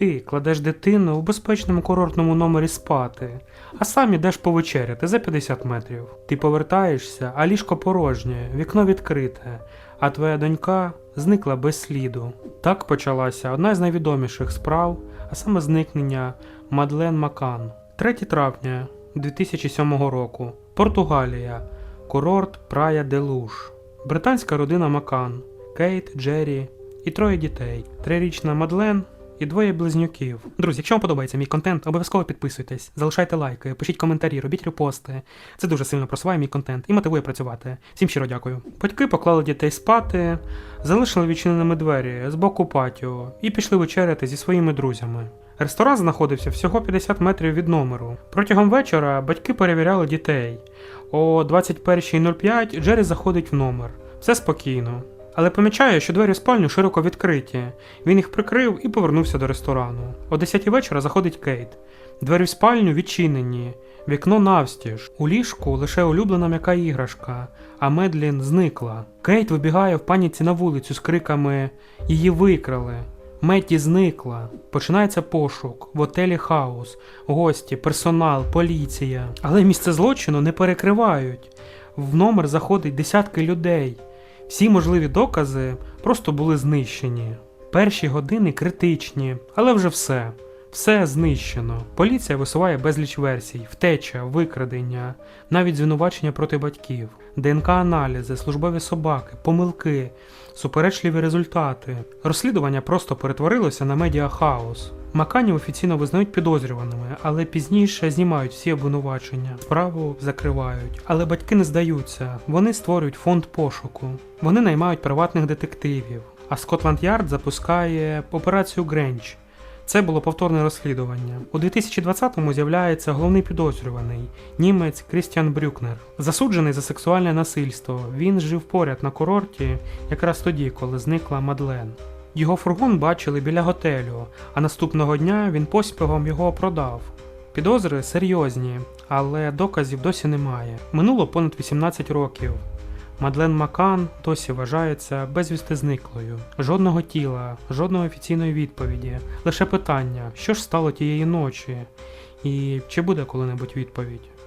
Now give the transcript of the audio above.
Ти кладеш дитину у безпечному курортному номері спати, а сам ідеш повечеряти за 50 метрів. Ти повертаєшся, а ліжко порожнє, вікно відкрите, а твоя донька зникла без сліду. Так почалася одна з найвідоміших справ, а саме зникнення Мадлен Макан. 3 травня 2007 року. Португалія. Курорт Прая де Луш. Британська родина Макан. Кейт, Джері і троє дітей. Трирічна Мадлен і двоє близнюків. Друзі, якщо вам подобається мій контент, обов'язково підписуйтесь, залишайте лайки, пишіть коментарі, робіть репости. Це дуже сильно просуває мій контент і мотивує працювати. Всім щиро дякую. Батьки поклали дітей спати, залишили відчиненими двері з боку патіо і пішли вечеряти зі своїми друзями. Ресторан знаходився всього 50 метрів від номеру. Протягом вечора батьки перевіряли дітей. О 21.05 Джері заходить в номер. Все спокійно. Але помічає, що двері в спальню широко відкриті. Він їх прикрив і повернувся до ресторану. О 10 вечора заходить Кейт. Двері в спальню відчинені, вікно навстіж. У ліжку лише улюблена м'яка іграшка, а Медлін зникла. Кейт вибігає в паніці на вулицю з криками Її викрали. Метті зникла. Починається пошук в отелі Хаус, гості, персонал, поліція. Але місце злочину не перекривають. В номер заходить десятки людей. Всі можливі докази просто були знищені. Перші години критичні, але вже все. Все знищено. Поліція висуває безліч версій: втеча, викрадення, навіть звинувачення проти батьків, ДНК-аналізи, службові собаки, помилки, суперечливі результати. Розслідування просто перетворилося на медіахаос. Маканів офіційно визнають підозрюваними, але пізніше знімають всі обвинувачення, справу закривають. Але батьки не здаються, вони створюють фонд пошуку. Вони наймають приватних детективів. А Скотланд Ярд запускає операцію Гренч. Це було повторне розслідування. У 2020-му з'являється головний підозрюваний німець Крістіан Брюкнер. Засуджений за сексуальне насильство. Він жив поряд на курорті якраз тоді, коли зникла Мадлен. Його фургон бачили біля готелю, а наступного дня він поспіхом його продав. Підозри серйозні, але доказів досі немає. Минуло понад 18 років. Мадлен Макан досі вважається безвісти зниклою. Жодного тіла, жодної офіційної відповіді. Лише питання, що ж стало тієї ночі, і чи буде коли-небудь відповідь.